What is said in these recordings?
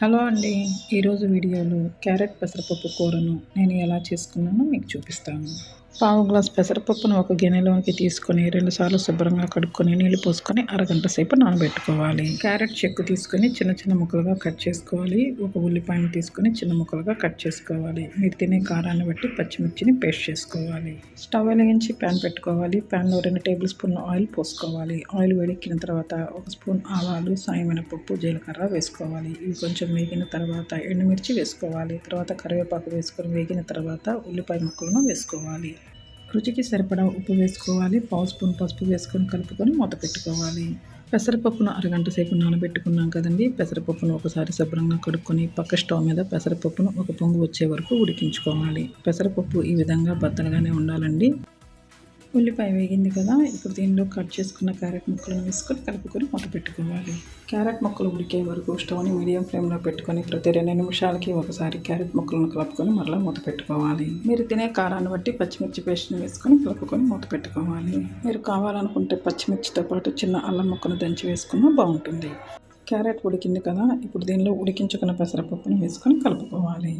Hello అండి. ఈరోజు వీడియోలో క్యారెట్ పెసరపప్పు కూరను నేను ఎలా చేసుకున్నానో మీకు చూపిస్తాను. పావు గ్లాస్ పెసరపప్పును ఒక గిన్నెలోకి తీసుకొని రెండుసార్లు శుభ్రంగా కడుక్కొని నీళ్ళు పోసుకొని అరగంట సేపు నానబెట్టుకోవాలి. క్యారెట్ చెక్కు తీసుకొని చిన్న చిన్న ముక్కలుగా కట్ చేసుకోవాలి. ఒక ఉల్లిపాయను తీసుకొని చిన్న ముక్కలుగా కట్ చేసుకోవాలి. మీరు తినే కారాన్ని బట్టి పచ్చిమిర్చిని పేస్ట్ చేసుకోవాలి. స్టవ్ వెలిగించి ప్యాన్ పెట్టుకోవాలి. ప్యాన్లో రెండు టేబుల్ స్పూన్ల ఆయిల్ పోసుకోవాలి. ఆయిల్ వేడెక్కిన తర్వాత ఒక స్పూన్ ఆవాలు సాయమైన పప్పు జీలకర్ర వేసుకోవాలి. ఇవి కొంచెం వేగిన తర్వాత ఎండుమిర్చి వేసుకోవాలి. తర్వాత కరివేపాకు వేసుకొని వేగిన తర్వాత ఉల్లిపాయ ముక్కలను వేసుకోవాలి. రుచికి సరిపడా ఉప్పు వేసుకోవాలి. పావు స్పూన్ పసుపు వేసుకొని కలుపుకొని మూత పెట్టుకోవాలి. పెసరపప్పును అరగంట సేపు నానబెట్టుకున్నాం కదండి. పెసరపప్పును ఒకసారి శుభ్రంగా కడుక్కొని పక్క స్టవ్ మీద పెసరపప్పును ఒక పొంగు వచ్చే వరకు ఉడికించుకోవాలి. పెసరపప్పు ఈ విధంగా బద్దలుగానే ఉండాలండి. ఉల్లిపాయ వేగింది కదా ఇప్పుడు దీనిలో కట్ చేసుకున్న క్యారెట్ ముక్కలను వేసుకొని కలుపుకొని మూత పెట్టుకోవాలి. క్యారెట్ ముక్కలు ఉడికే వరకు స్టవ్ని మీడియం ఫ్లేమ్లో పెట్టుకొని ప్రతి రెండు నిమిషాలకి ఒకసారి క్యారెట్ ముక్కలను కలుపుకొని మరలా మూత పెట్టుకోవాలి. మీరు తినే కారాన్ని బట్టి పచ్చిమిర్చి పేస్ట్ని వేసుకొని కలుపుకొని మూత పెట్టుకోవాలి. మీరు కావాలనుకుంటే పచ్చిమిర్చితో పాటు చిన్న అల్లం ముక్కను దంచి వేసుకున్నా బాగుంటుంది. క్యారెట్ ఉడికింది కదా ఇప్పుడు దీనిలో ఉడికించుకున్న పెసరపప్పును వేసుకొని కలుపుకోవాలి.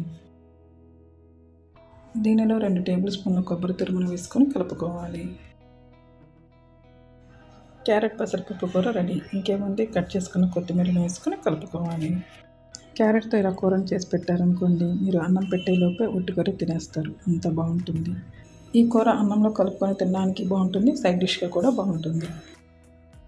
దీనిలో రెండు టేబుల్ స్పూన్ల కొబ్బరి తురుమును వేసుకొని కలుపుకోవాలి. క్యారెట్ పెసరపప్పు కూర రెడీ. ఇంకేముంది? కట్ చేసుకున్న కొత్తిమీరను వేసుకొని కలుపుకోవాలి. క్యారెట్తో ఇలా కూరను చేసి పెట్టారనుకోండి మీరు అన్నం పెట్టే లోపే తినేస్తారు. అంత బాగుంటుంది. ఈ కూర అన్నంలో కలుపుకొని తినడానికి బాగుంటుంది సైడ్ డిష్గా కూడా బాగుంటుంది.